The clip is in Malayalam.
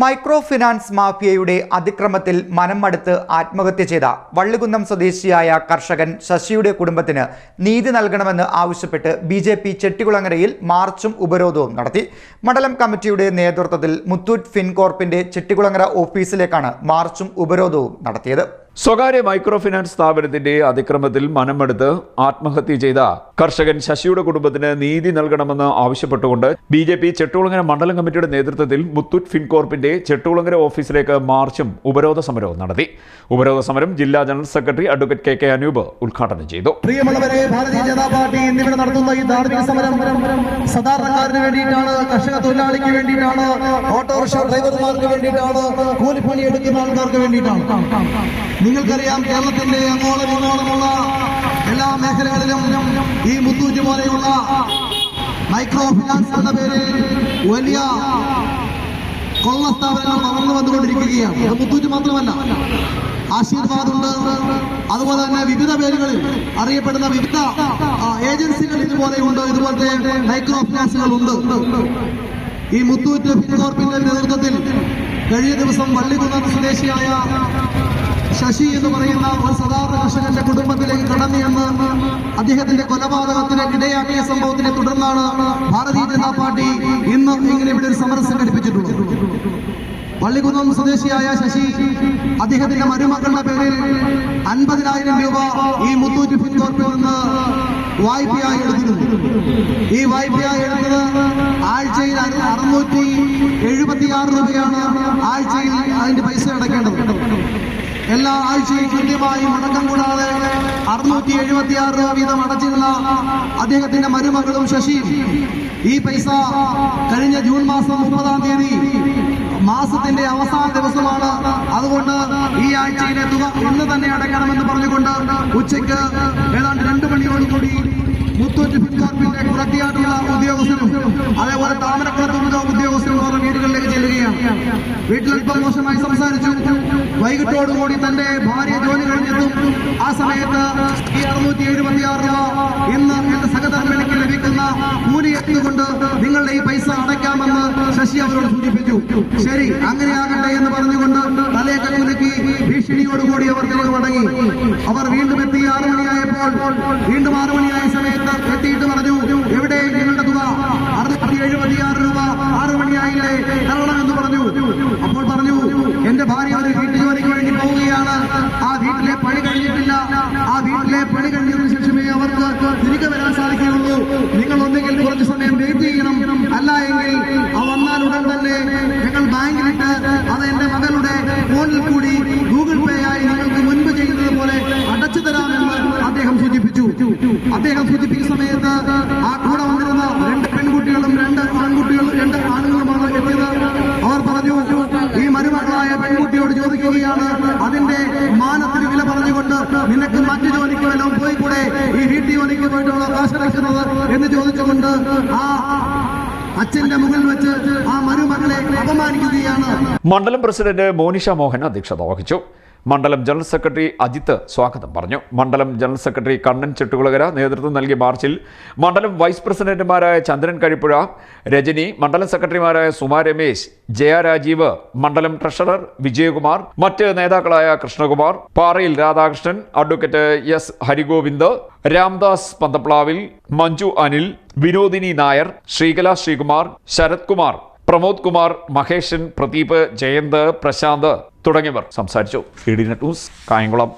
മൈക്രോ ഫിനാൻസ് മാഫിയയുടെ അതിക്രമത്തിൽ മനം മടുത്ത് ആത്മഹത്യ ചെയ്ത വള്ളികുന്നം സ്വദേശിയായ കർഷകൻ ശശിയുടെ കുടുംബത്തിന് നീതി നൽകണമെന്ന് ആവശ്യപ്പെട്ട് ബി ജെ പി ചെട്ടികുളങ്ങരയിൽ മാർച്ചും ഉപരോധവും നടത്തി. മണ്ഡലം കമ്മിറ്റിയുടെ നേതൃത്വത്തിൽ മുത്തൂറ്റ് ഫിൻകോർപ്പിന്റെ ചെട്ടികുളങ്ങര ഓഫീസിലേക്കാണ് മാർച്ചും ഉപരോധവും നടത്തിയത്. സ്വകാര്യ മൈക്രോ ഫിനാൻസ് സ്ഥാപനത്തിന്റെ അതിക്രമത്തിൽ മനമെടുത്ത് ആത്മഹത്യ ചെയ്ത കർഷകൻ ശശിയുടെ കുടുംബത്തിന് നീതി നൽകണമെന്ന് ആവശ്യപ്പെട്ടുകൊണ്ട് ബി ജെ പി ചെട്ടുകുളങ്ങര മണ്ഡലം കമ്മിറ്റിയുടെ നേതൃത്വത്തിൽ മുത്തൂറ്റ് ഫിൻകോർപ്പിന്റെ ചെട്ടുകുളങ്ങര ഓഫീസിലേക്ക് മാർച്ചും ഉപരോധ സമരവും നടത്തി. ഉപരോധ സമരം ജില്ലാ general secretary advocate K K Anoop ഉദ്ഘാടനം ചെയ്തു. പ്രിയമുള്ളവരെ ഭാരതീയ ജനതാ പാർട്ടി എന്നിവിടെ നടത്തുന്ന ഈ ധാർമ്മിക സമരം സാധാരണക്കാരന് വേണ്ടിയിട്ടാണ് കർഷക തൊഴിലാളിക്ക് വേണ്ടിയിട്ടാണ് ഓട്ടോറിക്ഷ ഡ്രൈവർമാർക്ക് വേണ്ടിയിട്ടാണ് കൂലിപ്പണി എടുക്കുന്ന ആൾക്കാർക്ക് വേണ്ടിയിട്ടാണ്. നിങ്ങൾക്കറിയാം കേരളത്തിന്റെ അങ്ങോളം ഇങ്ങോളമുള്ള എല്ലാ മേഖലകളിലും ഈ മുത്തൂറ്റ് പോലെയുള്ള മൈക്രോ ഫിനാൻസ് എന്ന പേരിൽ വലിയ കൊള്ള സ്ഥാപനങ്ങൾ വളർന്നു വന്നുകൊണ്ടിരിക്കുകയാണ്. മുത്തൂറ്റ് മാത്രമല്ല ആശീർവാദ് ഉണ്ട്. അതുപോലെ തന്നെ വിവിധ പേരുകളിൽ അറിയപ്പെടുന്ന വിവിധ ഏജൻസികൾ ഇതുപോലെയുണ്ട് ഇതുപോലത്തെ മൈക്രോ ഫിനാൻസുകൾ ഉണ്ട്. ഈ മുത്തൂറ്റ് ഫിൻകോർപ്പിന്റെ നേതൃത്വത്തിൽ കഴിഞ്ഞ ദിവസം വള്ളികുന്നം സ്വദേശിയായ ശശി എന്ന് പറയുന്ന ഒരു സാധാരണ കർഷകന്റെ കുടുംബത്തിലേക്ക് കടന്നു എന്ന് അദ്ദേഹത്തിന്റെ കൊലപാതകത്തിന് ഇടയാക്കിയ സംഭവത്തിനെ തുടർന്നാണ് ഭാരതീയ ജനതാ പാർട്ടി ഇന്ന് ഇങ്ങനെ ഇവിടെ ഒരു സമരം സംഘടിപ്പിച്ചിട്ടുള്ളത് പള്ളിക്കുന്നം സ്വദേശിയായ ശശി അദ്ദേഹത്തിന്റെ മരുമക്കളുടെ പേരിൽ അൻപതിനായിരം രൂപ ഈ മുത്തൂറ്റ് ഫിൻകോർപ്പിൽ നിന്ന് വായ്പയായി എടുത്തിരുന്നു. ഈ വായ്പയായി എടുത്തത് അറുന്നൂറ്റി എഴുപത്തിയാറ് രൂപയാണ് ആഴ്ചയിൽ അതിന്റെ പൈസ അടയ്ക്കേണ്ടത്. എല്ലാ ആഴ്ചയും കൃത്യമായി മുടക്കം കൂടാതെ അറുന്നൂറ്റി എഴുപത്തിയാറ് രൂപ വീതം അടച്ചിരുന്ന അദ്ദേഹത്തിന്റെ മരുമകളും ശശിയും ഈ പൈസ കഴിഞ്ഞ ജൂൺ മാസം മുപ്പതാം തീയതി മാസത്തിന്റെ അവസാന ദിവസമാണ്. അതുകൊണ്ട് ഈ ആഴ്ചയിലെ തുക ഇന്ന് തന്നെ അടയ്ക്കണമെന്ന് പറഞ്ഞുകൊണ്ട് ഉച്ചയ്ക്ക് ഏതാണ്ട് രണ്ടു മണിയോടുകൂടി മുത്തൂറ്റ് ഫിൻകോർപ്പിന്റെ പുറത്തിയായിട്ടുള്ള ഉദ്യോഗസ്ഥരും അതേപോലെ താമരക്കുളത്ത് വീട്ടിൽ മോശമായി സംസാരിച്ചു. വൈകിട്ടോടുകൂടി തന്റെ ഭാര്യ ജോലി കഴിഞ്ഞെത്തും. ആ സമയത്ത് ഈ അറുന്നൂറ്റി എഴുപത്തി ആറ് രൂപ ഇന്ന് എന്റെ സഹധർമ്മിണിക്ക് ലഭിക്കുന്ന കൂലി എത്തിക്കൊണ്ട് നിങ്ങളുടെ ഈ പൈസ അടയ്ക്കാമെന്ന് ശശി അവരോട് സൂചിപ്പിച്ചു. ശരി അങ്ങനെയാകട്ടെ എന്ന് പറഞ്ഞുകൊണ്ട് തലയൊക്കെ കുലുക്കി ഭീഷണിയോടുകൂടി അവർ തിരികെ മടങ്ങി. അവർ വീണ്ടും എത്തി ആറു മണിയായപ്പോൾ വീണ്ടും ആറു മണിയായ സമയത്ത് എത്തിയിട്ട് പറഞ്ഞു എവിടെ നിങ്ങളുടെ തുക അറുന്നൂറ്റി എഴുപത്തിയാറ് രൂപ ആറു മണിയായില്ലേ തരണമെന്ന് പറഞ്ഞു അപ്പോൾ പറഞ്ഞു എന്റെ ഭാര്യ ഒരു വീട്ടു ജോലിക്ക് വേണ്ടി പോവുകയാണ് ആ വീട്ടിലെ പണി കഴിഞ്ഞിട്ടില്ല ആ വീട്ടിലെ പണി കഴിഞ്ഞതിന് ശേഷമേ അവർക്ക് തിരികെ വരാൻ സാധിക്കുകയുള്ളൂ. നിങ്ങൾ ഒന്നെങ്കിൽ കുറച്ച് സമയം വെയിറ്റ് ചെയ്യണം. അല്ല എങ്കിൽ വന്നാൽ ഉടൻ തന്നെ ഞങ്ങൾ ബാങ്കിലിട്ട് അത് എന്റെ മകളുടെ ഫോണിൽ കൂടി ഗൂഗിൾ പേ ആയി നിങ്ങൾക്ക് മുൻപ് ചെയ്യുന്നത് പോലെ അടച്ചു തരാമെന്ന് അദ്ദേഹം സൂചിപ്പിച്ചു. അദ്ദേഹം സൂചിപ്പിക്കുന്ന സമയത്ത് ആ കൂടെ വന്നിരുന്ന രണ്ട് പെൺകുട്ടികളും രണ്ട് ആൺകുട്ടികളും രണ്ട് ആണുങ്ങളുമാണ് എത്തിയത്. അവർ പറഞ്ഞു ഈ മരുമകളായ പെൺകുട്ടിയോട് ചോദിക്കുകയാണ്. അതിന്റെ മാനത്തിന് വില പറഞ്ഞുകൊണ്ട് നിനക്ക് മറ്റു ജോലിക്ക് വല്ലതും പോയി കൂടെ ഈ ജോലിക്ക് പോയിട്ടുള്ള കാശടക്കുന്നത് എന്ന് ചോദിച്ചുകൊണ്ട് ആ അച്ഛന്റെ മുകളിൽ വെച്ച് ആ മരുമകളെ അപമാനിക്കുകയാണ്. മണ്ഡലം പ്രസിഡന്റ് മോനിഷ മോഹൻ അധ്യക്ഷത വഹിച്ചു. മണ്ഡലം ജനറൽ സെക്രട്ടറി അജിത്ത് സ്വാഗതം പറഞ്ഞു. മണ്ഡലം ജനറൽ സെക്രട്ടറി കണ്ണൻ ചെട്ടുകുളകര നേതൃത്വം നൽകിയ മാർച്ചിൽ മണ്ഡലം വൈസ് പ്രസിഡന്റുമാരായ ചന്ദ്രൻ കഴിപ്പുഴ രജനി മണ്ഡലം സെക്രട്ടറിമാരായ സുമാ രമേശ് ജയ രാജീവ് മണ്ഡലം ട്രഷറർ വിജയകുമാർ മറ്റ് നേതാക്കളായ കൃഷ്ണകുമാർ പാറയിൽ രാധാകൃഷ്ണൻ അഡ്വക്കേറ്റ് എസ് ഹരിഗോവിന്ദ് രാംദാസ് പന്തപ്ലാവിൽ മഞ്ജു അനിൽ വിനോദിനി നായർ ശ്രീകല ശ്രീകുമാർ ശരത് കുമാർ പ്രമോദ് കുമാർ മഹേഷൻ പ്രദീപ് ജയന്ത് പ്രശാന്ത് തുടങ്ങിയവർ സംസാരിച്ചു. ED news Kayamkulam.